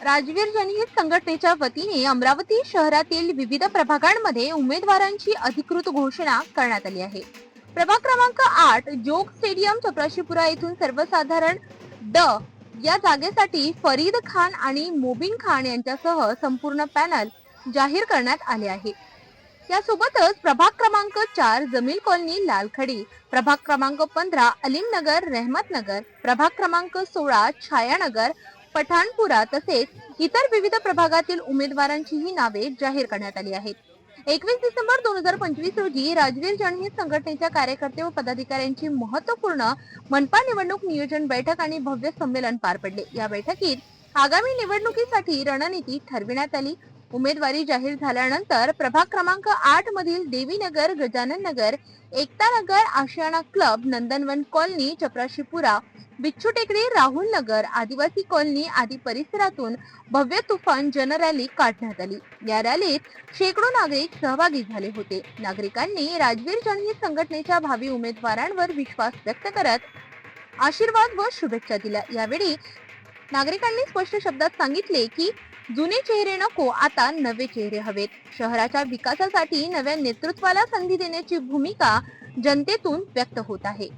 राजवीर जनहित संघटनेच्या वतीने अमरावती शहरातील विविध प्रभागांमध्ये उमेदवारांची अधिकृत घोषणा करण्यात आली आहे. प्रभाग क्रमांक आठ जोग स्टेडियम चपराशीपुरा येथून सर्वसाधारण ड या जागेसाठी फरीद खान आणि मोबिन खान यांच्यासह संपूर्ण पॅनल जाहीर करण्यात आले आहे. यासोबतच प्रभाग क्रमांक चार जमील कॉलनी लालखडी प्रभाग क्रमांक पंधरा अलीमनगर रहमतनगर प्रभाग क्रमांक सोळा छायानगर पठाणपुरा तसेच इतर विविध प्रभागातील उमेदवारांचीही नावे जाहीर करण्यात आली आहेत. एकवीस डिसेंबर दोन हजार पंचवीस रोजी राजवीर जनहित संघटनेच्या कार्यकर्ते व पदाधिकाऱ्यांची महत्त्वपूर्ण मनपा निवडणूक नियोजन बैठक आणि भव्य संमेलन पार पडले. या बैठकीत आगामी निवडणुकीसाठी रणनीती ठरविण्यात आली. उमेदवारी जाहीर झाल्यानंतर प्रभाग क्रमांक आठ मधील देवीनगर गजानन नगर एकता नगर आशियाना क्लब नंदनवन कॉलनी चपराशीपुरा बिच्छू टेकडी राहुल नगर आदिवासी कॉलनी आदी परिसरातून भव्य तुफान जनरॅली काढण्यात आली. या रॅलीत शेकडो नागरिक सहभागी झाले होते. नागरिकांनी राजवीर जनहित संघटनेच्या भावी उमेदवारांवर विश्वास व्यक्त करत आशीर्वाद व शुभेच्छा दिल्या. यावेळी नागरिकांनी स्पष्ट शब्दात सांगितले की जुने चेहरे नको आता नवे चेहरे हवेत. शहराच्या विकासासाठी नव्या नेतृत्वाला संधी देण्याची भूमिका जनतेतून व्यक्त होत आहे.